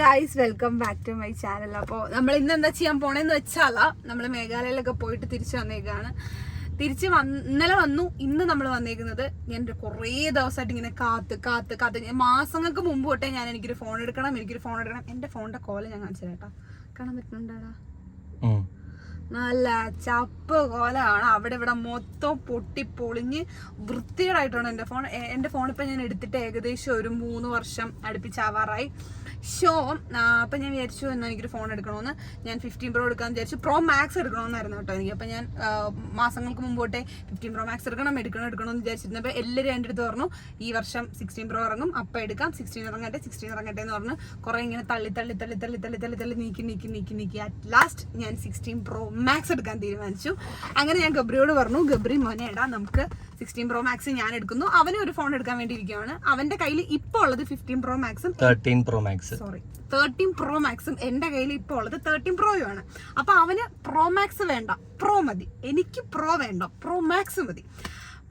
Guys welcome back to my channel അപ്പോൾ നമ്മൾ ഇന്ന് എന്താ ചെയ്യാൻ പോണേന്ന് വെച്ചാലാ നമ്മൾ മേഘാലയയിലൊക്കെ പോയിട്ട് തിരിച്ചു വന്നേക്കാണ്. തിരിച്ച് ഇന്നലെ വന്നു ഇന്ന് നമ്മൾ വന്നേക്കുന്നത് ഞാൻ കുറേ ദിവസമായിട്ട് ഇങ്ങനെ കാത്ത് കാത്ത് കാത്ത്. മാസങ്ങൾക്ക് മുമ്പ് തൊട്ടേ ഞാൻ എനിക്കൊരു ഫോൺ എടുക്കണം എനിക്കൊരു ഫോൺ എടുക്കണം. എന്റെ ഫോണിന്റെ കോൾ ഞാൻ കാണിച്ചു കേട്ടോ. കാണാൻ പറ്റുന്നുണ്ടാടാ? നല്ല ചപ്പ് കോലാണ്. അവിടെ ഇവിടെ മൊത്തം പൊട്ടി പൊളിഞ്ഞ് വൃത്തികേടായിട്ടാണ് എന്റെ ഫോൺ. എന്റെ ഇപ്പം ഞാൻ എടുത്തിട്ട് ഏകദേശം ഒരു മൂന്ന് വർഷം അടുപ്പിച്ചാവാറായി. ഷോ അപ്പം ഞാൻ വിചാരിച്ചു എന്നാൽ എനിക്കൊരു ഫോൺ എടുക്കണമെന്ന് ഞാൻ ഫിഫ്റ്റീൻ പ്രോ എടുക്കാമെന്ന് വിചാരിച്ചു. പ്രോ മാക്സ് എടുക്കണമെന്നായിരുന്നു കേട്ടോ എനിക്ക്. അപ്പം ഞാൻ മാസങ്ങൾക്ക് മുമ്പോട്ടെ ഫിഫ്റ്റീൻ പ്രോ മാക്സ് എടുക്കണം എടുക്കണം എന്ന് വിചാരിച്ചിരുന്നപ്പോൾ എല്ലാവരും എന്റെ അടുത്ത് പറഞ്ഞു ഈ വർഷം സിക്സ്റ്റീൻ പ്രോ ഇറങ്ങും അപ്പം എടുക്കാം. സിക്സ്റ്റീൻ ഇറങ്ങട്ടെ സിക്സ്റ്റീൻ ഇറങ്ങട്ടെ എന്ന് പറഞ്ഞു കുറേ ഇങ്ങനെ തള്ളി തള്ളി തള്ളി തള്ളി തള്ളി തള്ളി തള്ളി നീക്കി നീക്കി നീക്കി നീക്കി. അറ്റ് ലാസ്റ്റ് ഞാൻ സിക്സ്റ്റീൻ പ്രോ മാക്സ് എടുക്കാൻ തീരുമാനിച്ചു. അങ്ങനെ ഞാൻ ഗബ്രിയോട് പറഞ്ഞു ഗബ്രി മോനെ ഇടാ നമുക്ക് സിക്സ്റ്റീൻ പ്രോ മാക്സ് ഞാൻ എടുക്കുന്നു. അവന് ഒരു ഫോൺ എടുക്കാൻ വേണ്ടി ഇരിക്കുകയാണ് അവന്റെ കയ്യിൽ ഇപ്പോൾ ഉള്ളത് fifteen pro മാക്സും thirteen pro max sorry thirteen pro മാക്സും എന്റെ കയ്യിൽ ഇപ്പോൾ ഉള്ളത് തേർട്ടീൻ പ്രോയും ആണ്. അപ്പൊ അവന് പ്രോ മാക്സ് വേണ്ട. പ്രോ മതി. എനിക്ക് പ്രോ വേണ്ട. പ്രോ മാക്സ് മതി.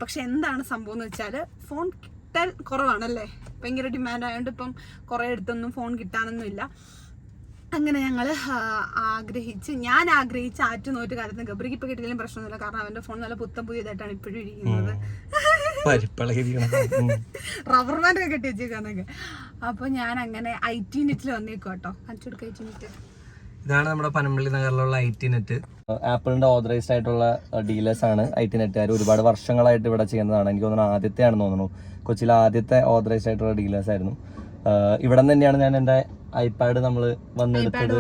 പക്ഷെ എന്താണ് സംഭവം എന്ന് വെച്ചാൽ ഫോൺ കിട്ടാൻ കുറവാണല്ലേ? ഭയങ്കര ഡിമാൻഡ് ആയതുകൊണ്ട് ഇപ്പം കുറേ അടുത്തൊന്നും ഫോൺ കിട്ടാനൊന്നും ഇല്ല അങ്ങനെ ഞങ്ങൾ ആഗ്രഹിച്ച് ഞാൻ ആഗ്രഹിച്ച് ആറ്റു നോറ്റ് കാലത്ത് ഗബ്രിക്ക് ഇപ്പൊ കിട്ടിയാലും പ്രശ്നമൊന്നുമില്ല. കാരണം അവന്റെ ഫോൺ നല്ല പുത്തം പുതിയതായിട്ടാണ് ഇപ്പോഴും ഇരിക്കുന്നത്. റബ്ബർ ബാൻഡ് ഒക്കെ കെട്ടി വെച്ചേക്കാന്നൊക്കെ. അപ്പൊ ഞാൻ അങ്ങനെ ഐ ടി നെറ്റിൽ വന്നേക്കും കേട്ടോ അഞ്ചെടുക്ക ഐ ടി നെറ്റ് ഇതാണ് നമ്മുടെ പനമ്പള്ളി നഗറിലുള്ള ഐ ടി നെറ്റ് ആപ്പിളിന്റെ ഓതറൈസ്ഡ് ആയിട്ടുള്ള ഡീലേഴ്സ് ആണ് ഐ ടി നെറ്റുകാർ ഒരുപാട് വർഷങ്ങളായിട്ട് ഇവിടെ ചെയ്യുന്നതാണ്. എനിക്ക് തോന്നുന്നു ആദ്യത്തെ ആണെന്ന് തോന്നുന്നു. കൊച്ചിയിലെ ആദ്യത്തെ ഓതറൈസ്ഡ് ആയിട്ടുള്ള ഡീലേഴ്സ് ആയിരുന്നു. ഇവിടെ നിന്ന് തന്നെയാണ് ഞാൻ എന്റെ ഐപാഡ് നമ്മൾ വന്നെടുത്തത്.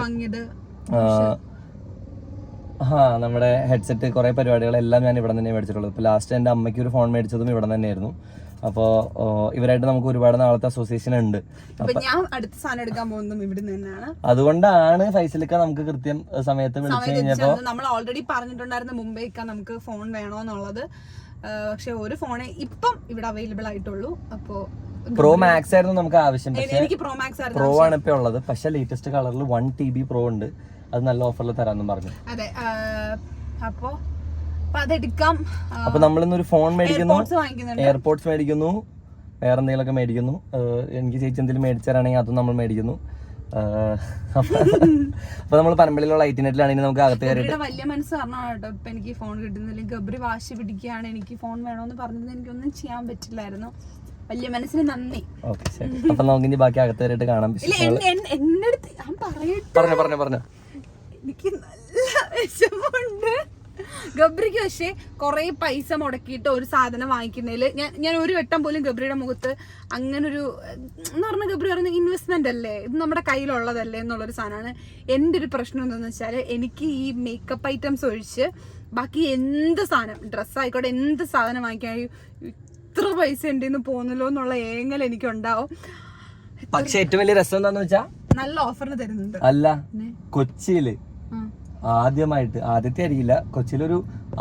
ആ നമ്മുടെ ഹെഡ്സെറ്റ് കുറേ പരിപാടികളെല്ലാം ഞാൻ ഇവിടെ തന്നെ മേടിച്ചിട്ടുള്ളത്. ഇപ്പോൾ ലാസ്റ്റ് എന്റെ അമ്മയ്ക്ക് ഒരു ഫോൺ മേടിച്ചതും ഇവിടെ തന്നെയായിരുന്നു. അപ്പോൾ ഇവരായിട്ട് നമുക്ക് ഒരുപാട് നാളത്തെ അസോസിയേഷൻ ഉണ്ട്. ഞാൻ അടുത്ത സാധനം എടുക്കാൻ പോകുന്നതും അതുകൊണ്ടാണ് ഫൈസലിക്ക നമുക്ക് കൃത്യം സമയത്ത് വിളിച്ചു കഴിഞ്ഞപ്പോ നമ്മൾ ഓൾറെഡി പറഞ്ഞിട്ടുണ്ടായിരുന്നു മുംബൈക്ക് നമുക്ക് ഫോൺ വേണോന്നുള്ളത്. പക്ഷെ ഒരു ഫോണേ ഇപ്പം ഇവിടെ അവൈലബിൾ ആയിട്ടുള്ളൂ. അപ്പോ പ്രോ മാക്സ് ആയിരുന്നു നമുക്ക് ആവശ്യം. എനിക്ക് പ്രോ മാക്സ് ആയിരുന്നു പ്രോ ആണ് ഇപ്പൊ ഉള്ളത്. പക്ഷെ ലേറ്റസ്റ്റ് കളറിൽ വൺ ടി ബി പ്രോ ഉണ്ട്. അത് നല്ല ഓഫറിൽ തരാമെന്നും പറഞ്ഞു. അതെ അപ്പോ അതെടുക്കാം. അപ്പൊ നമ്മളിന്ന് ഒരു ഫോൺ മേടിക്കുന്നു. എയർപോർട്സ് മേടിക്കുന്നു. വേറെ എന്തെങ്കിലുമൊക്കെ മേടിക്കുന്നു. എനിക്ക് ചേച്ചി എന്തെങ്കിലും മേടിച്ചതരാണെങ്കിൽ അതും നമ്മൾ മേടിക്കുന്നു. അപ്പൊ നമ്മൾ നെറ്റിൽ ഐറ്റിനെറ്റിലാണെങ്കിൽ നമുക്ക് അകത്ത് കയറിയിട്ട് വലിയ മനസ്സ് പറഞ്ഞാണ് കേട്ടോ ഇപ്പൊ എനിക്ക് ഫോൺ കിട്ടുന്നില്ല ഗബ്രി വാശി പിടിക്കുകയാണ്. എനിക്ക് ഫോൺ വേണോന്ന് പറഞ്ഞത് എനിക്കൊന്നും ചെയ്യാൻ പറ്റില്ലായിരുന്നു. വലിയ മനസ്സിന് നന്ദി. ഓക്കെ ശരി. അപ്പൊ നമുക്ക് ഇനി ബാക്കി അകത്ത് കാണാം എന്റെ അടുത്ത് ഞാൻ പറയട്ടെ? പറഞ്ഞു പറഞ്ഞു പറഞ്ഞു. എനിക്ക് നല്ല വിഷമമുണ്ട്. ഗബ്രിക്ക് പക്ഷേ കുറെ പൈസ മുടക്കിയിട്ട് ഒരു സാധനം വാങ്ങിക്കുന്നതിൽ ഞാൻ ഞാൻ ഒരു വട്ടം പോലും ഗബ്രിയുടെ മുഖത്ത് അങ്ങനെ ഒരു എന്ന് പറഞ്ഞ ഗബ്രി പറയുന്ന ഇൻവെസ്റ്റ്മെന്റ് അല്ലേ? ഇത് നമ്മുടെ കയ്യിലുള്ളതല്ലേ എന്നുള്ളൊരു സാധനമാണ്. എന്റെ ഒരു പ്രശ്നം എന്താണെന്ന് വെച്ചാൽ എനിക്ക് ഈ മേക്കപ്പ് ഐറ്റംസ് ഒഴിച്ച് ബാക്കി എന്ത് സാധനം ഡ്രസ്സായിക്കോട്ടെ എന്ത് സാധനം വാങ്ങിക്കാൻ ഇത്ര പൈസ എന്റെ നിന്ന് പോകുന്നല്ലോ എന്നുള്ള ഏങ്ങൽ എനിക്ക് ഉണ്ടാവും പക്ഷെ ഏറ്റവും വലിയ രസം എന്താന്ന് വെച്ചാ നല്ല ഓഫറിന് തരുന്നുണ്ട്. അല്ല കൊച്ചിയിൽ. ആദ്യമായിട്ട് ആദ്യത്തെ ആയിരിക്കില്ല. കൊച്ചിയിലൊരു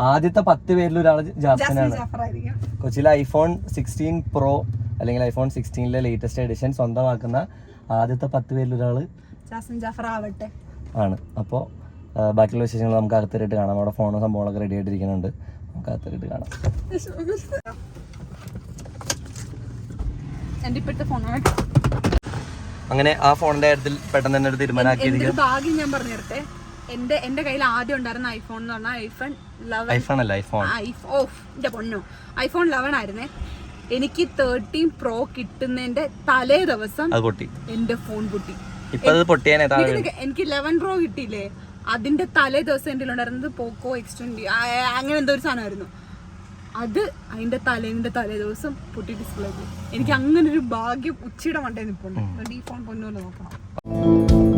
ആദ്യത്തെ പത്ത് പേരിൽ ഒരാൾ ജാസ്മിനാണ് കൊച്ചിയിൽ കൊച്ചിയിലെ ഐഫോൺ സിക്സ്റ്റീൻ പ്രോ അല്ലെങ്കിൽ ഐഫോൺ സിക്സ്റ്റീനിലെ ലേറ്റസ്റ്റ് എഡിഷൻ സ്വന്തമാക്കുന്ന ആദ്യത്തെ പത്ത് പേരിൽ ഒരാൾ ജാസ്മിൻ ജാഫർ ആവട്ടെ. ആണ്. അപ്പോൾ ബാക്കിയുള്ള വിശേഷങ്ങൾ നമുക്ക് അകത്തിട്ട് കാണാം. അവിടെ ഫോണും സംഭവങ്ങളൊക്കെ റെഡി ആയിട്ടിരിക്കുന്നുണ്ട്. നമുക്ക് അകത്തിട്ട് കാണാം. എന്റെ ഇപ്പോഴത്തെ ഫോണാണ്. അങ്ങനെ ആ ഫോണിന്റെ കാര്യത്തിൽ പെട്ടെന്ന് തന്നെ ഒരു തീരുമാനമാക്കി തീരുമാനമാക്കിയിരിക്കും ഭാഗ്യം ഞാൻ പറഞ്ഞു തരട്ടെ? എന്റെ എന്റെ കയ്യിൽ ആദ്യം ഉണ്ടായിരുന്ന ഐഫോൺ എന്ന് പറഞ്ഞാൽ ഐഫോൺ ലെവൻ ഐഫോൺ അല്ല ഐഫോൺ ഓഫ് എന്റെ പൊന്നോ. ഐഫോൺ ലെവൻ ആയിരുന്നേ. എനിക്ക് തേർട്ടീൻ പ്രോ കിട്ടുന്നതിന്റെ തലേ ദിവസം അത് പൊട്ടി. എന്റെ ഫോൺ പൊട്ടി. എനിക്ക് ലെവൻ പ്രോ കിട്ടിയില്ലേ? അതിന്റെ തലേ ദിവസം എന്റെ ഉണ്ടായിരുന്നത് പോക്കോ എക്സ്റ്റെൻഡ് അങ്ങനെ എന്തോ ഒരു സാധനമായിരുന്നു. അത് അതിന്റെ തലേന്റെ തലേ ദിവസം പൊട്ടി ഡിസ്പ്ലേ എനിക്ക് അങ്ങനെ ഒരു ഭാഗ്യം ഉച്ചയുടെ മണ്ടേ നിൽപ്പുണ്ട് അതുകൊണ്ട് ഈ ഫോൺ നോക്കണം.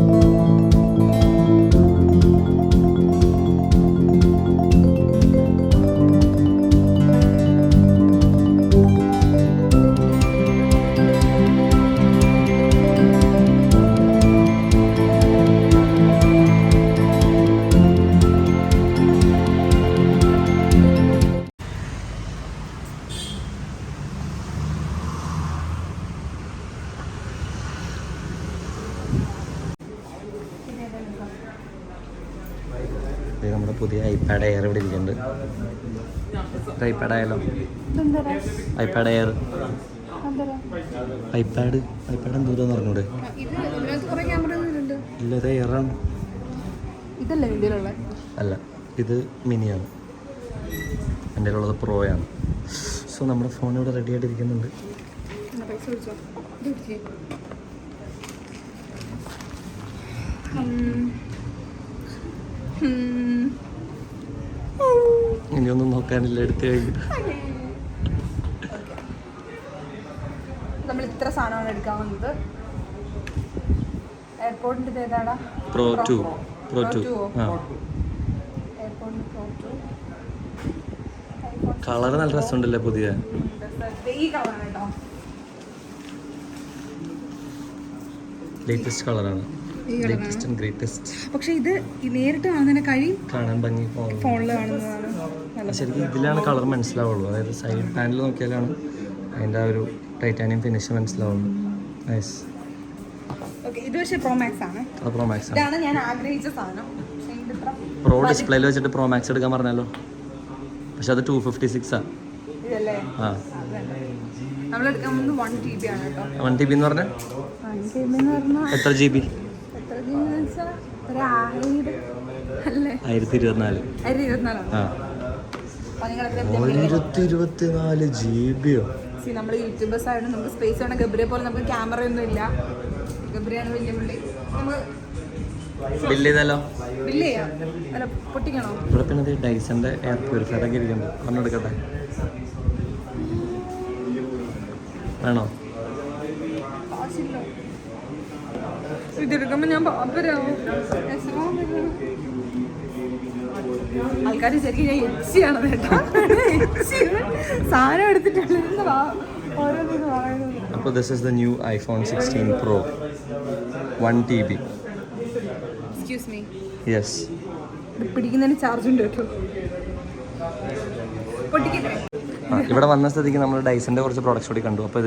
ഐപാഡ് ആയാലോ ഐപാഡ് എയർ ഐപാഡ്? ഐപാഡ് എന്തോരം പറഞ്ഞൂടെ? ഇല്ല ഇത് എയറാണ് അല്ല ഇത് മിനിയാണ്. എന്റെ ഉള്ളത് പ്രോയാണ്. സോ നമ്മുടെ ഫോൺ ഇവിടെ റെഡി ആയിട്ടിരിക്കുന്നുണ്ട്. പൈസ വിളിച്ചോ ഇത് പിടിച്ചേ. ഉം. ഉം. ഇനിയൊന്നും നോക്കാനില്ല എടുത്തു കഴിഞ്ഞു. നമ്മൾ ഇത്ര സാധനമാണ് എടുക്കാൻ വന്നത്. എയർപോർട്ടിന്റെ ഏതാടാ? Pro two pro two two colour നല്ല രസമുണ്ടല്ലേ പുതിയ. ലേറ്റസ്റ്റ് കളറാണ് ലേറ്റസ്റ്റ് ആൻഡ് ഗ്രേറ്റസ്റ്റ് പക്ഷെ ഇത് നേരിട്ട് കാണുന്നതിനെ കഴിയും കാണാൻ ഭംഗി ഫോണിൽ. ഫോണിൽ കാണുന്നതാണ് ശരിക്കും ഇതിലാണ് കളർ മനസ്സിലാവുള്ളൂ. അതായത് സൈഡ് പാനൽ നോക്കിയാലാണ് അതിന്റെ ആ ഒരു ടൈറ്റാനിയം ഫിനിഷ് മനസ്സിലാവുള്ളൂ. നൈസ് പ്രോ ഡിസ്പ്ലേയിൽ വെച്ചിട്ട് പ്രോ മാക്സ് എടുക്കാൻ പറഞ്ഞല്ലോ. പക്ഷെ അത് ടു ഫിഫ്റ്റി സിക്സ് ആ. വൺ ടി ബി എന്ന് പറഞ്ഞാൽ എത്ര ജി ബി എത്ര ജി ബി വെച്ചാൽ ഒരു ആയിരം അല്ലേ ആയിരത്തി ഇരുപത്തിനാല് ആയിരത്തി ഇരുപത്തിനാല് ജി ബിയോ സി നമ്മൾ യൂട്യൂബേഴ്സ് ആയതുകൊണ്ട് നമുക്ക് സ്പേസ് വേണം. ഗബ്രിയെ പോലെ നമുക്ക് ക്യാമറ ഒന്നും ഇല്ല. ഗബ്രിയാണ് വലിയ പുള്ളി. നമുക്ക് ബില്ല് ചെയ്താലോ? ബില്ല് ചെയ്യാം. അല്ല പൊട്ടിക്കണോ? ഇവിടെ പിന്നെ ഡൈസന്റെ എയർ പ്യൂരിഫയർ ഒക്കെ ഇരിക്കുന്നു ഒന്നെടുക്കട്ടെ വേണോ? ഇതെടുക്കുമ്പോൾ ഞാൻ പാപ്പരാവും ആൾക്കാർ ശരിക്കും ഞാൻ എച്ചിയാണ് കേട്ടോ. എച്ചി. സാധനം എടുത്തിട്ടുള്ള ഓരോന്നിന് പറയുന്നത് അപ്പോൾ this is the new iPhone sixteen pro one T B excuse me yes പിടിക്കുന്നതിന് charge ഉണ്ട് കേട്ടോ. പൊട്ടിക്കല്ലേ? ഇവിടെ വന്ന സ്ഥിതിക്ക് നമ്മൾ ഡൈസന്റെ കുറച്ച് പ്രോഡക്റ്റ്സ് കൂടി കണ്ടു. അപ്പോൾ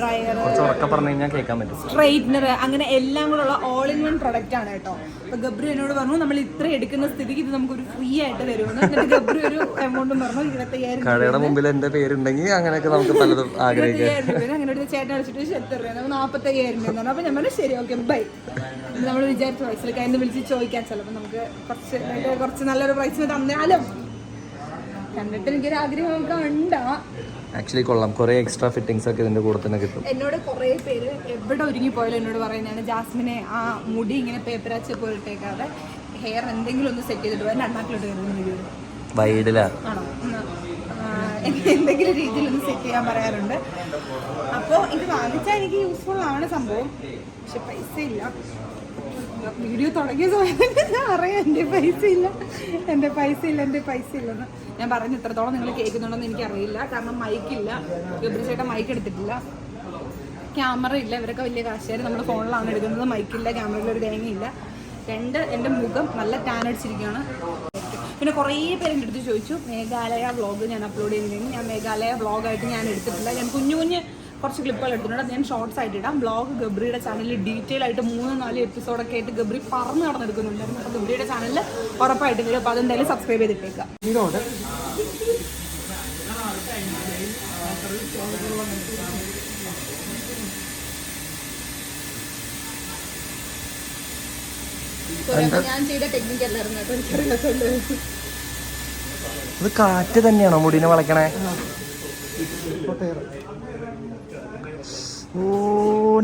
ഡ്രയർ കുറച്ച് ഉറക്കെ പറഞ്ഞു കഴിഞ്ഞാൽ കേൾക്കാൻ പറ്റും. സ്ട്രൈറ്റ്നർ അങ്ങനെ എല്ലാം കൂടെ ഉള്ള ഓൾ ഇൻ വൺ പ്രൊഡക്റ്റ് ആണ് കേട്ടോ. അപ്പൊ ഗബ്രി എന്നോട് പറഞ്ഞു നമ്മൾ ഇത്ര എടുക്കുന്ന സ്ഥിതിക്ക് ഇത് നമുക്ക് ഒരു ഫ്രീ ആയിട്ട് തരുമെന്ന്. എന്നിട്ട് ഗബ്രി ഒരു എമൗണ്ടും പറഞ്ഞു ഇരുപത്തയ്യായിരം കടയുടെ മുമ്പിൽ എന്റെ പേരുണ്ടെങ്കിൽ അങ്ങനെയൊക്കെ നമുക്ക് പലതും ആഗ്രഹിക്കാം. അങ്ങനെ ഒരു ചേട്ടൻ അടിച്ചിട്ട് എത്ര രൂപ നാൽപ്പത്തയ്യായിരം രൂപ അപ്പൊ ഞാൻ പറഞ്ഞു ശരി ഓക്കെ ബൈ നമ്മൾ വിചാരിച്ചു പ്രൈസിലേക്ക് അതിന് വിളിച്ച് ചോദിക്കാൻ ചിലപ്പോൾ നമുക്ക് കുറച്ച് കുറച്ച് നല്ലൊരു പ്രൈസിന് തന്നാലും കണ്ടിട്ട് എനിക്കൊരു ആഗ്രഹമൊക്കെ ഉണ്ടാ? ആക്ച്വലി കൊള്ളാം. കുറെ എക്സ്ട്രാ ഫിറ്റിംഗ്സ് ഒക്കെ ഇതിന്റെ കൂടെ തന്നെ കിട്ടും. എന്നോട് കുറെ പേര് എവിടെ ഒരുങ്ങി പോയാലും എന്നോട് പറയുന്നതാണ് ജാസ്മിനെ ആ മുടി ഇങ്ങനെ പേപ്പറാച്ച് പോയിട്ടേക്കാതെ ഹെയർ എന്തെങ്കിലും ഒന്ന് സെറ്റ് ചെയ്തിട്ട് പോയാൽ ആണോ? ഒന്ന്, ആ, എന്തെങ്കിലും രീതിയിൽ ഒന്ന് സെറ്റ് ചെയ്യാൻ പറയാറുണ്ട്. അപ്പോൾ ഇത് വാങ്ങിച്ചാൽ എനിക്ക് യൂസ്ഫുൾ ആണ് സംഭവം. പക്ഷെ പൈസ ഇല്ല വീഡിയോ തുടങ്ങിയ സമയത്ത് അറിയാം എന്റെ പൈസ ഇല്ല എന്റെ പൈസ ഇല്ല എന്റെ പൈസ ഇല്ലെന്ന് ഞാൻ പറഞ്ഞു ഇത്രത്തോളം നിങ്ങൾ കേൾക്കുന്നുണ്ടെന്ന് എനിക്കറിയില്ല കാരണം മൈക്കില്ല ഗബ്രി ചേട്ടൻ മൈക്ക് എടുത്തിട്ടില്ല. ക്യാമറ ഇല്ല ഇവരൊക്കെ വലിയ കാശുകാർ നമ്മുടെ ഫോണിലാണ് എടുക്കുന്നത് മൈക്കില്ല ക്യാമറയിൽ ഒരു തേങ്ങയില്ല രണ്ട് എന്റെ മുഖം നല്ല ടാൻ അടിച്ചിരിക്കുകയാണ്. പിന്നെ കുറേ പേര് എന്റെ അടുത്ത് ചോദിച്ചു മേഘാലയ വ്ളോഗ് ഞാൻ അപ്ലോഡ് ചെയ്തിരുന്നു ഞാൻ മേഘാലയ വ്ളോഗായിട്ട് ഞാൻ എടുത്തിട്ടില്ല. ഞാൻ കുഞ്ഞു കുഞ്ഞ് കുറച്ച് ക്ലിപ്പുകൾ എടുത്തിട്ടുണ്ട്. അത് ഞാൻ ഷോർട്സ് ആയിട്ട് ഇടാം. ബ്ലോഗ് ഗബ്രിയുടെ ചാനലിൽ ഡീറ്റെയിൽ ആയിട്ട് മൂന്ന് നാല് എപ്പിസോഡൊക്കെ ആയിട്ട് ഗബ്രി പറന്ന് നടന്നെടുക്കുന്നുണ്ടായിരുന്നു അപ്പോൾ ഗബ്രിയുടെ ചാനലിൽ ഉറപ്പായിട്ട് വരും അപ്പോൾ അതെന്തായാലും സബ്സ്ക്രൈബ് ചെയ്തിട്ടേക്കാം. Sorry, അപ്പോൾ ഞാൻ ചെയ്ത ടെക്നിക്ക് അല്ലായിരുന്നു കേട്ടോ ഇത് കാറ്റ് തന്നെയാണോ മുടിനെ വളയ്ക്കണേ ഓ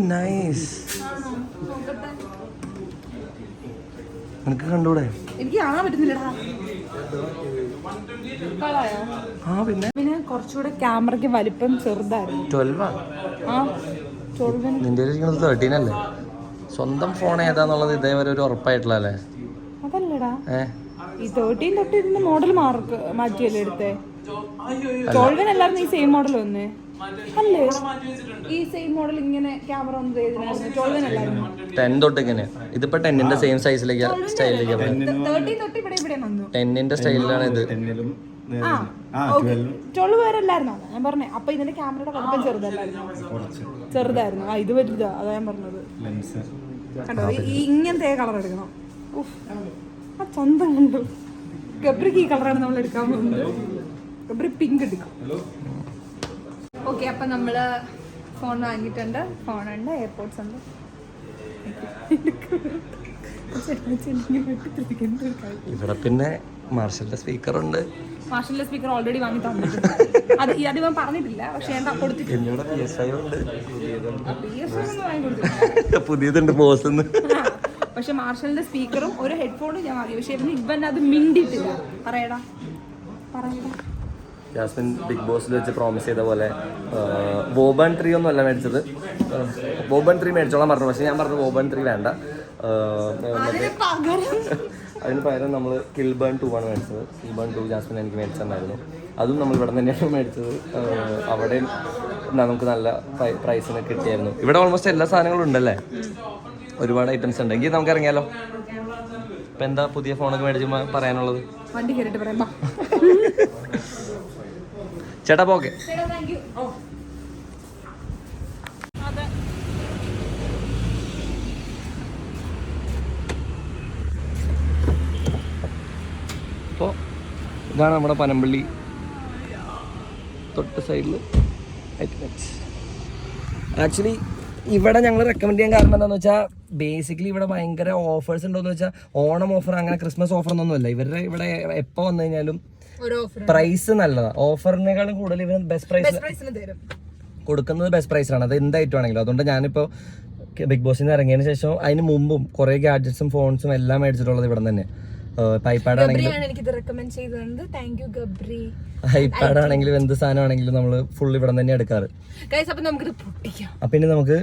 നൈസ്. നിനക്ക് കണ്ടൂടെ? എനിക്ക് കാണാൻ പറ്റുന്നില്ലടാ ആ പിന്നെ? പിന്നെ കുറച്ചുകൂടെ ക്യാമറയ്ക്ക് വലിപ്പം ചെറുതായിരുന്നു. ട്വൽവാ ആ? ചൊഴുവൻ നിന്റെ ഇരിക്കുന്നത് തേർട്ടീൻ അല്ലേ? സ്വന്തം ഫോൺ ഏതാന്നുള്ളത് ഇതേവരെ ഒരു ഉറപ്പായിട്ടുള്ള അല്ലേ? അതല്ലടാ. ഏ? ഈ തേർട്ടീൻ തൊട്ട് ഇതിന്റെ മോഡൽ മാർക്ക് മാറ്റിയല്ലേ എടുത്തേ? ട്വൽവൻ എല്ലാവരും ഈ സെയിം മോഡൽ വന്നേ. അല്ലേ? ഈ സെയിം മോഡൽ ഇങ്ങനെ ക്യാമറ ഒന്ന് ഏതിനായിരുന്നു ട്വൽവൻ അല്ലായിരുന്നു? ടെൻ തൊട്ട് ഇങ്ങനെ. ഇതിപ്പോ ടെന്നിന്റെ സെയിം സൈസിലേക്ക് സ്റ്റൈലിലേക്ക് തേർട്ടീൻ തൊട്ട് ഇവിടെ ഇവിടെ വന്നു. ടെന്നിന്റെ സ്റ്റൈലിലാണ് ഇത്. ആ ട്വൽവ് വരെ അല്ലായിരുന്നോ ഞാൻ പറഞ്ഞേ. അപ്പൊ ഇതിന്റെ ക്യാമറയുടെ വലിപ്പം ചെറുതല്ലായിരുന്നു? ചെറുതായിരുന്നു. ആ ഇത് വലുതാ. അതാ ഞാൻ പറഞ്ഞത്. കണ്ടോ? ഈ ഇങ്ങനത്തെ കളർ എടുക്കണം. ഉഫ്, ആ സ്വന്തം കണ്ടു. ഗബ്രിക്ക് ഈ കളറാണ് നമ്മൾ എടുക്കാൻ പോകുന്നത്. ഗബ്രി പിങ്ക് എടുക്കും. ഓക്കെ അപ്പൊ നമ്മൾ ഫോൺ വാങ്ങിയിട്ടുണ്ട്. ഫോണുണ്ട് എയർപോർട്സ് ഉണ്ട്. ഇവിടെ പിന്നെ മാർഷലിന്റെ സ്പീക്കർ ഉണ്ട്. മാർഷലിന്റെ സ്പീക്കർ ഓൾറെഡി വാങ്ങി തന്നിട്ടുണ്ട്. അത് അത് ഇവൻ പറഞ്ഞിട്ടില്ല പക്ഷെ ഞാൻ കൊടുത്തിട്ടുണ്ട് പി എസ് ഐ ഉണ്ട്. പുതിയതുണ്ട് ബോസ് പക്ഷെ മാർഷലിന്റെ സ്പീക്കറും ഒരു ഹെഡ്ഫോണും ഞാൻ വാങ്ങി. പക്ഷെ ഇവൻ അത് മിണ്ടിട്ടില്ല പറയടാ. പറയടാ. ജാസ്മിൻ ബിഗ് ബോസിൽ വെച്ച് പ്രോമിസ് ചെയ്ത പോലെ വോബൺ ത്രീ ഒന്നും അല്ല മേടിച്ചത്. വോബൺ ത്രീ മേടിച്ചോളാം പറഞ്ഞു പക്ഷെ ഞാൻ പറഞ്ഞു വോബൺ ത്രീ വേണ്ട. അതിന് പകരം. നമ്മൾ കിൽബൺ ടു ആണ് മേടിച്ചത്. കിൽബേൺ ടു ജാസ്മിൻ എനിക്ക് മേടിച്ചിട്ടുണ്ടായിരുന്നു അതും നമ്മൾ ഇവിടെ തന്നെയാണ് മേടിച്ചത്. അവിടെ നമുക്ക് നല്ല പ്രൈസിന് കിട്ടിയായിരുന്നു. ഇവിടെ ഓൾമോസ്റ്റ് എല്ലാ സാധനങ്ങളും ഉണ്ടല്ലേ? ഒരുപാട് ഐറ്റംസ് ഉണ്ട്. എങ്കിൽ നമുക്ക് ഇറങ്ങിയാലോ? ഇപ്പം എന്താ പുതിയ ഫോണൊക്കെ മേടിച്ചുമ്പോൾ പറയാനുള്ളത്? വണ്ടി പറയാം. ചേട്ടാ പോക്കെ. ചേട്ടാ താങ്ക് അതെ. അപ്പോൾ ഇതാണ് നമ്മുടെ പനമ്പള്ളി തൊട്ട് സൈഡിൽ ആക്ച്വലി ഇവിടെ ഞങ്ങൾ റെക്കമെൻഡ് ചെയ്യാൻ കാരണം എന്താണെന്ന് വെച്ചാൽ ബേസിക്കലി ഇവിടെ ഭയങ്കര ഓഫേഴ്സ് ഉണ്ടോയെന്ന് വെച്ചാൽ ഓണം ഓഫർ അങ്ങനെ ക്രിസ്മസ് ഓഫർ ഒന്നുമില്ല ഇവരുടെ ഇവിടെ എപ്പോൾ വന്നു കഴിഞ്ഞാലും പ്രൈസ് നല്ലതാണ് ഓഫറിനേക്കാളും കൂടുതൽ ഇവർ ബെസ്റ്റ് പ്രൈസ് കൊടുക്കുന്നത് ബെസ്റ്റ് പ്രൈസിലാണ് അത് എന്തായിട്ടും ആണെങ്കിലും അതുകൊണ്ട് ഞാനിപ്പോൾ ബിഗ് ബോസിൽ നിന്ന് ഇറങ്ങിയതിന് ശേഷം അതിന് മുമ്പും കുറേ ഗാഡ്ജറ്റ്സും ഫോൺസും എല്ലാം മേടിച്ചിട്ടുള്ളത് ഇവിടെ തന്നെ. ഐപാഡ് ആണെങ്കിലും എന്ത് സാധനം ആണെങ്കിലും നമ്മൾ ഫുൾ ഇവിടെ തന്നെ എടുക്കാറ്. അപ്പൊ ഇനി നമുക്ക്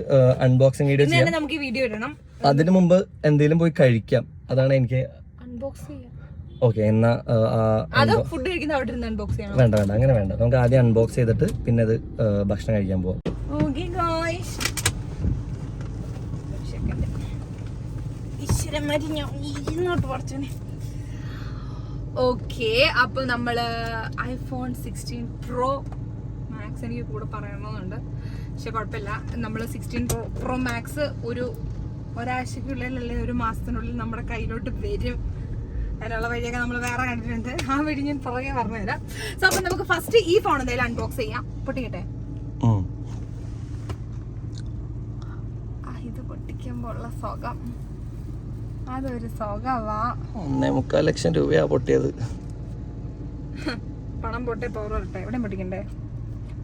അൺബോക്സിംഗ് വീഡിയോ ചെയ്യാം. അതിനു മുമ്പ് എന്തെങ്കിലും പോയി കഴിക്കാം. അതാണ് എനിക്ക് അൺബോക്സ് ചെയ്യാം. ഓക്കെ എന്നാ ആ, ആ, ഫുഡ് കഴിക്കുന്ന അവിടെ ഇരുന്ന് അൺബോക്സ് ചെയ്യണം വേണ്ട വേണ്ട അങ്ങനെ വേണ്ട. നമുക്ക് ആദ്യം അൺബോക്സ് ചെയ്തിട്ട് പിന്നെ അത് ഭക്ഷണം കഴിക്കാൻ പോവാം. ഓക്കെ അപ്പൊ നമ്മൾ ഐഫോൺ സിക്സ്റ്റീൻ പ്രോ മാക്സ് എനിക്ക് കൂടെ പറയണമെന്നുണ്ട്. പക്ഷെ കുഴപ്പമില്ല. നമ്മൾ സിക്സ്റ്റീൻ പ്രോ പ്രോ മാക്സ് ഒരു ഒരാഴ്ചക്കുള്ളിൽ അല്ലെങ്കിൽ ഒരു മാസത്തിനുള്ളിൽ നമ്മുടെ കയ്യിലോട്ട് വരും. അതിനുള്ള വഴിയൊക്കെ നമ്മൾ വേറെ കണ്ടിട്ടുണ്ട്. ആ വഴി ഞാൻ പുറകെ പറഞ്ഞുതരാം. സോ അപ്പൊ നമുക്ക് ഫസ്റ്റ് ഈ ഫോൺ എന്തായാലും അൺബോക്സ് ചെയ്യാം. പൊട്ടിക്കട്ടെ? ഇത് പൊട്ടിക്കുമ്പോ ഉള്ള സുഖം. അതൊരു സുഖവാ. ഒന്നേ മുക്കാൽ ലക്ഷം രൂപയാ പൊട്ടിയത്. പണം പൊട്ടേ പവർ വരട്ടെ. എവിടെ പൊട്ടിക്കണ്ടേ?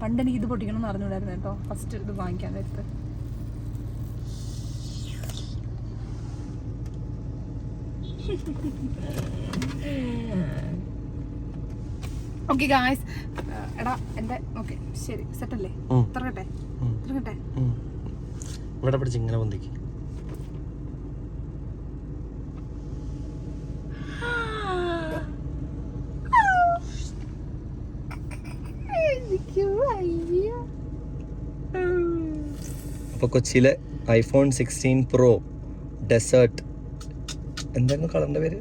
പണ്ട് എനിക്ക് ഇത് പൊട്ടിക്കണം എന്ന് അറിഞ്ഞൂടായിരുന്നു കേട്ടോ. ഫസ്റ്റ് ഇത് വാങ്ങിക്കാൻ നേരത്ത്. ഓക്കെ ഗായ്സ് എടാ എന്റെ ഓക്കെ ശരി സെറ്റല്ലേ അല്ലേ തുറക്കട്ടെ. തുറക്കട്ടെ. ഇവിടെ പിടിച്ച് ഇങ്ങനെ പൊന്തിക്ക് എനിക്ക് വയ്യ. അപ്പൊ കൊച്ചിയിലെ ഐഫോൺ സിക്സ്റ്റീൻ പ്രോ ഡെസേർട്ട് എന്തായിരുന്നു കളറിന്റെ പേര്.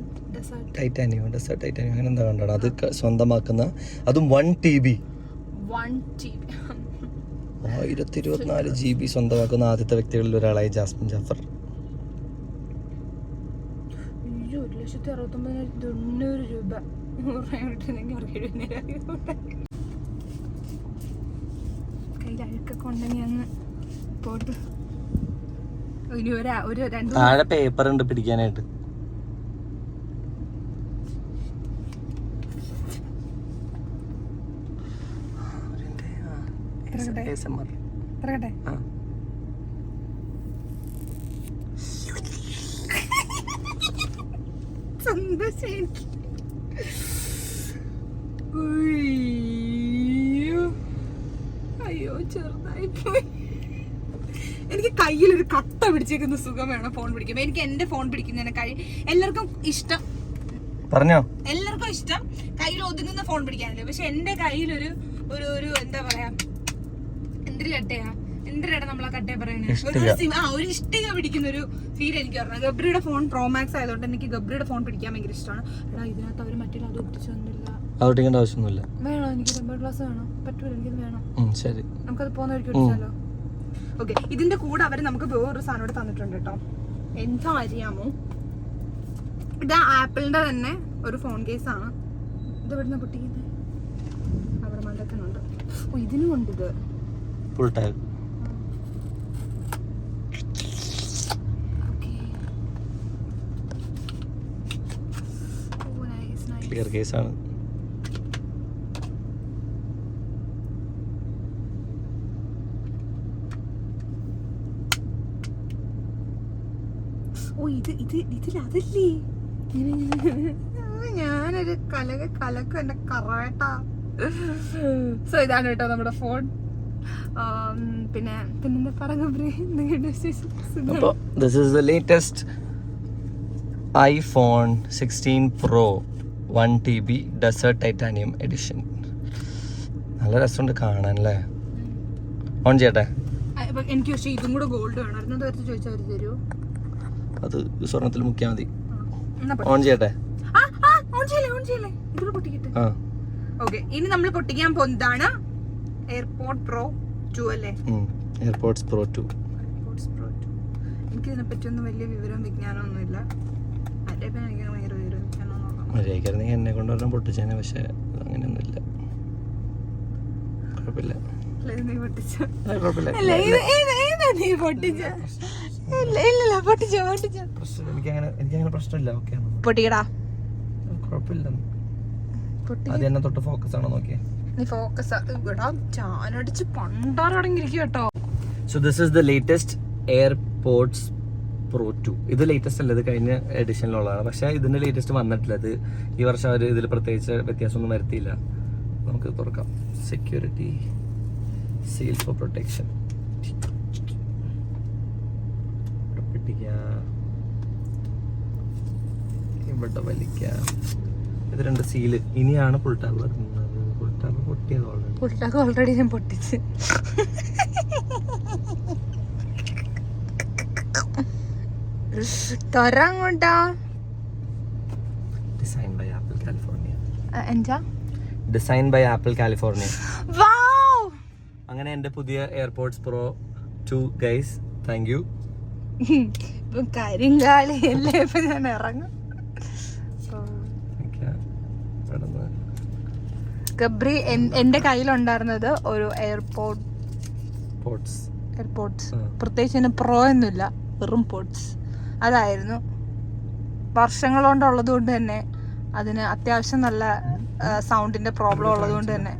ടൈറ്റാനിയോ ഡെസേർട്ട് ടൈറ്റാനിയോ അങ്ങനെ എന്താ കണ്ടാണ് അത് സ്വന്തമാക്കുന്ന അതും വൺ ടി ബി. ആയിരത്തി ഇരുപത്തിനാല് ജി ബി സ്വന്തമാക്കുന്ന ആദ്യത്തെ വ്യക്തികളിൽ ഒരാളായി ജാസ്മിൻ ജാഫർ. ഒരു ലക്ഷത്തി അറുപത്തൊമ്പതിനായിരത്തി തൊണ്ണൂറ് രൂപ. നൂറ് രൂപ കിട്ടുന്നെങ്കിൽ അവർക്ക് എഴുന്നേരം കയ്യിൽ അഴുക്കൊക്കെ ഉണ്ടെങ്കിൽ അങ്ങ് പോട്ട്. ഒരു ഒരു രണ്ട് പേപ്പർ ഉണ്ട് പിടിക്കാനായിട്ട്. ആ. സന്തോഷം എനിക്ക്. അയ്യോ ചെറുതായി പോയി. എനിക്ക് കയ്യിലൊരു കട്ട പിടിച്ചേക്കുന്ന സുഖം വേണം ഫോൺ പിടിക്കുമ്പോൾ എനിക്ക് എന്റെ ഫോൺ പിടിക്കുന്നതിനെ കഴി എല്ലാവർക്കും ഇഷ്ടം. പറഞ്ഞോ? എല്ലാവർക്കും ഇഷ്ടം കയ്യിൽ ഒതുങ്ങുന്ന ഫോൺ പിടിക്കാനല്ലേ. പക്ഷെ എന്റെ കയ്യിലൊരു ഒരു ഒരു എന്താ പറയാ എന്തൊരു കട്ടയാ? നമ്മളെ കട്ടയെ പറയുന്നത് ഒരു ഇഷ്ടിക. സിം- ആ ഒരു ഇഷ്ടിക പിടിക്കുന്ന ഒരു ഫീൽ എനിക്ക് പറഞ്ഞു ഗബ്രിയുടെ ഫോൺ പ്രോമാക്സ് ആയതുകൊണ്ട് എനിക്ക് ഗബ്രിയുടെ ഫോൺ പിടിക്കാൻ ഭയങ്കര ഇഷ്ടമാണ് എടാ ഇതിനകത്ത് അവർ മറ്റേ അത് ഒട്ടിച്ചു തന്നില്ല അതൊട്ടിക്കേണ്ട ആവശ്യമൊന്നുമില്ല. വേണോ? എനിക്ക് റബ്ബർ ഗ്ലാസ് വേണം? പറ്റൂല എനിക്കിത് വേണം? ഉം, ശരി. നമുക്കത് പോകുന്ന വഴിക്ക് ഒട്ടിച്ചാലോ ഓക്കെ ഇതിന്റെ കൂടെ അവർ നമുക്ക് വേറൊരു സാധനം ഇവിടെ തന്നിട്ടുണ്ട് കേട്ടോ. എന്താ അറിയാമോ? ഇത് ആപ്പിളിന്റെ തന്നെ ഒരു ഫോൺ കേസ് ആണ്. ഇത് ഇവിടുന്ന് പൊട്ടിക്കുന്നത് അവിടെ മണ്ടത്തിനുണ്ട് ഓ ഇതിനും ഉണ്ട് ഇത്. ഫുൾ ടയർ ക്ലിയർ കേസാണ് ഓ ഇത് ഇത് ഇതിൽ അതല്ലേ? ഞാനൊരു കലക കലക്കും എന്റെ കറവേട്ടാ. സോ ഇതാണ് കേട്ടോ നമ്മുടെ ഫോൺ പിന്നെ പിന്നെന്താ പറഞ്ഞ this is the latest iPhone sixteen pro one T B desert titanium edition നല്ല രസമുണ്ട് കാണാൻ അല്ലേ ഓൺ ചെയ്യട്ടെ. എനിക്ക് പക്ഷേ ഇതും കൂടെ ഗോൾഡ് വേണം. അത് ചോദിച്ചാൽ തരുമോ അത് സ്വർണത്തിൽ മുക്കിയാൽ മതി. ഓൺ ചെയ്യട്ടെ. ആ, ചെയ്യല്ലേ, ഓൺ ചെയ്യല്ലേ. ഇതിൽ പൊട്ടിക്കട്ടെ. ഓക്കെ ഇനി നമ്മൾ പൊട്ടിക്കാൻ പോകുന്നതാണ് എയർപോർട്ട് പ്രോ ടു അല്ലേ? AirPods pro two pro two എനിക്ക് ഇതിനെ പറ്റിയൊന്നും വലിയ വിവരവും വിജ്ഞാനവും ഒന്നുമില്ല. എനിക്ക് ഭയങ്കര വിവരവും എന്നെ കൊണ്ടുവരണം പൊട്ടിച്ചേനെ പക്ഷെ അങ്ങനെയൊന്നുമില്ല കുഴപ്പമില്ല. പൊട്ടിക്കടാ. അത് എന്നെ തൊട്ട് ഫോക്കസ് ആണോ നോക്കിയേ? നീ ഫോക്കസ് ഇവിടെ ചാനടിച്ച് പണ്ടാറടങ്ങിയിരിക്കും കേട്ടോ so this is the latest AirPods pro two ഇത് ലേറ്റസ്റ്റ് അല്ല ഇത് കഴിഞ്ഞ എഡിഷനിലുള്ളതാണ് പക്ഷെ ഇതിന്റെ ലേറ്റസ്റ്റ് വന്നിട്ടില്ല. ഇത് ഈ വർഷം അവർ ഇതിൽ പ്രത്യേകിച്ച് വ്യത്യാസമൊന്നും വരുത്തിയില്ല. നമുക്ക് തുറക്കാം. സെക്യൂരിറ്റി സീൽ ഫോർ പ്രൊട്ടക്ഷൻ ഇവിടെ വലിക്കാം. ഇത് രണ്ട് സീൽ ഇനിയാണ് ഫുൾ ടാബ് വരുന്നത് പൊട്ടിയത് ഓൾറെഡി ഞാൻ പൊട്ടിച്ച്. തൊറങ്ങോട്ടാ ഡിസൈൻ ബൈ ആപ്പിൾ കാലിഫോർണിയ എന്താ? ഡിസൈൻ ബൈ ആപ്പിൾ കാലിഫോർണിയ അങ്ങനെ എന്റെ പുതിയ AirPods pro two guys thank you ഇപ്പൊ കരിങ്കാളി അല്ലേ? ഇപ്പൊ ഞാൻ ഇറങ്ങും. എൻ- എന്റെ കയ്യിലുണ്ടായിരുന്നത് ഒരു എയർപോർട്ട് പോർട്സ് എയർപോർട്സ് പ്രത്യേകിച്ച് അതിന് പ്രോ ഒന്നുമില്ല വെറും പോർട്ട്സ് അതായിരുന്നു. വർഷങ്ങൾ കൊണ്ടുള്ളത് കൊണ്ട് തന്നെ അതിന് അത്യാവശ്യം നല്ല സൗണ്ടിന്റെ പ്രോബ്ലം ഉള്ളത് കൊണ്ട് തന്നെ.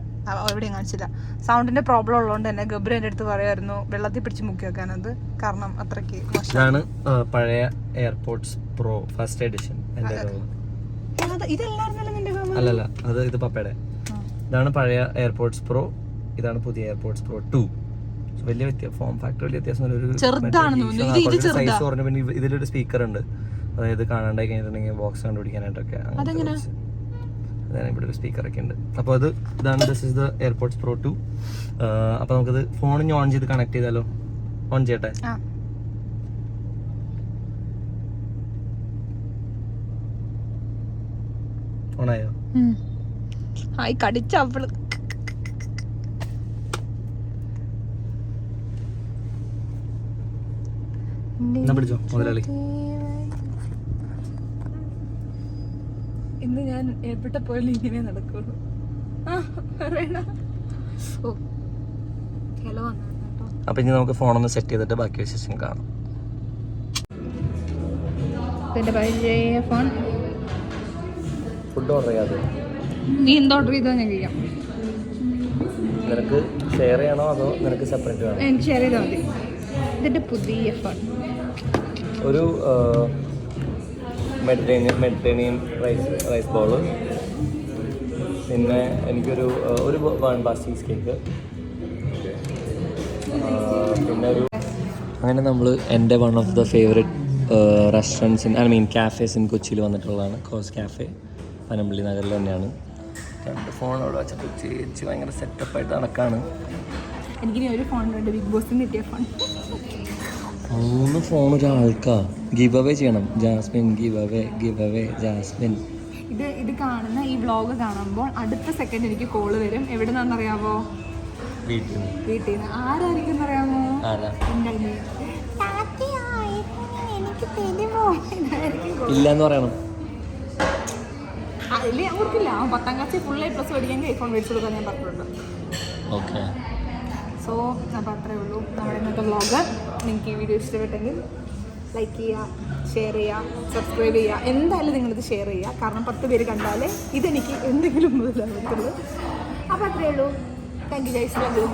എവിടെയും കാണിച്ചില്ല. സൗണ്ടിന്റെ പ്രോബ്ലം ഉള്ളതുകൊണ്ട് തന്നെ ഗബ്രി എന്റെ അടുത്ത് പറയുമായിരുന്നു വെള്ളത്തിൽ പിടിച്ച് മുക്കി വെക്കാനത് കാരണം അത്രയ്ക്ക് ഇതാണ് പഴയ എയർപോർട്സ് പ്രോ ഫസ്റ്റ് എഡിഷൻ എന്റെ? അല്ലല്ല അത് ഇത് പപ്പയുടെ. ഇതാണ് പഴയ എയർപോർട്സ് പ്രോ ഇതാണ് പുതിയ എയർപോർട്സ് പ്രോ ടു വലിയ വ്യത്യാസം ഫോം ഫാക്ടർ വലിയ വ്യത്യാസം. ഒരു കുറച്ച് ചെറുതാ. പിന്നെ ഇതിലൊരു സ്പീക്കർ ഉണ്ട്. അതായത് കാണാണ്ടായി കഴിഞ്ഞിട്ടുണ്ടെങ്കിൽ ബോക്സ് കണ്ടുപിടിക്കാനായിട്ടൊക്കെ. അതാണ് ഇവിടെ ഒരു സ്പീക്കർ ഒക്കെ ഉണ്ട്. അപ്പോൾ അത് ഇതാണ് this is the AirPods pro two അപ്പോൾ നമുക്കത് ഫോണിന് ഓൺ ചെയ്ത് കണക്ട് ചെയ്താലോ? ഓൺ ചെയ്യട്ടെ? ഓണായോ ഹായ് കടിച്ച അവൾ. ഇന്ന് ഞാൻ എവിടെ പോയാലും ഇങ്ങനെ നടക്കുള്ളൂ. ഓ ഹലോ അപ്പോൾ ഇനി നമുക്ക് ഫോണൊന്ന് സെറ്റ് ചെയ്തിട്ട് ബാക്കി വിശേഷം കാണാം. ഫുഡ് ഓർഡർ ചെയ്യാതെ. നീ എന്ത് ഓർഡർ ചെയ്തോ ഞാൻ കഴിക്കാം നിനക്ക് ഷെയർ ചെയ്യണോ അതോ നിനക്ക് സെപ്പറേറ്റ് വേണോ? എനിക്ക് ഷെയർ ചെയ്താൽ മതി. ഇതിന്റെ പുതിയ ഫോൺ ഒരു Mediterranean Mediterranean rice rice ball പിന്നെ എനിക്കൊരു ഒരു വൺ ബാസ് ചീസ് കേക്ക് പിന്നെ ഒരു അങ്ങനെ നമ്മൾ എന്റെ one of the favourite restaurants in I mean cafes in കൊച്ചിയിൽ വന്നിട്ടുള്ളതാണ്. കോസ് കാഫേ പനമ്പള്ളി നഗറിൽ തന്നെയാണ്. രണ്ട് ഫോൺ അവിടെ വെച്ചിട്ട് ചേച്ചി ഭയങ്കര സെറ്റപ്പായിട്ട് നടക്കാണ്. എനിക്ക് ഒരു ഫോൺ ഉണ്ട് ബിഗ് ബോസിന് കിട്ടിയ ഫോൺ. മൂന്ന് ഫോൺ ഒരാൾക്കാ. ഗിവ് അവേ ചെയ്യണം. Jasmine give away give away Jasmine. ഇത് ഇത് കാണുന്ന ഈ വ്ളോഗ് കാണുമ്പോൾ അടുത്ത സെക്കൻഡ് എനിക്ക് കോൾ വരും. എവിടെ നിന്നറിയാവോ വീട്ടിൽ നിന്ന് വീട്ടിൽ നിന്ന് ആരായിരിക്കും അറിയാമോ ആരാ എന്റെ അമ്മ. താത്തി, ആ iPhone എനിക്ക് തരുമോ? ഇതായിരിക്കും call. ഇല്ല എന്ന് പറയണം ഞാൻ ഓർക്കില്ല അവൻ പത്താം ക്ലാസ്സിൽ ഫുൾ ഐ പ്ലസ് മേടിക്കാൻ ഐഫോൺ മേടിച്ചു കൊടുക്കാൻ ഞാൻ പറഞ്ഞിട്ടുണ്ട്. ഓക്കെ സോ അപ്പോൾ അത്രേ ഉള്ളൂ നമ്മുടെ ഇന്നത്തെ വ്ളോഗ് നിങ്ങൾക്ക് ഈ വീഡിയോ ഇഷ്ടപ്പെട്ടെങ്കിൽ ലൈക്ക് ചെയ്യുക ഷെയർ ചെയ്യുക സബ്സ്ക്രൈബ് ചെയ്യുക. എന്തായാലും നിങ്ങളിത് ഷെയർ ചെയ്യുക. കാരണം പത്ത് പേര് കണ്ടാലേ ഇതെനിക്ക് എന്തെങ്കിലും മുതലാകത്തുള്ളൂ അപ്പോൾ അത്രേ ഉള്ളൂ. Thank you guys love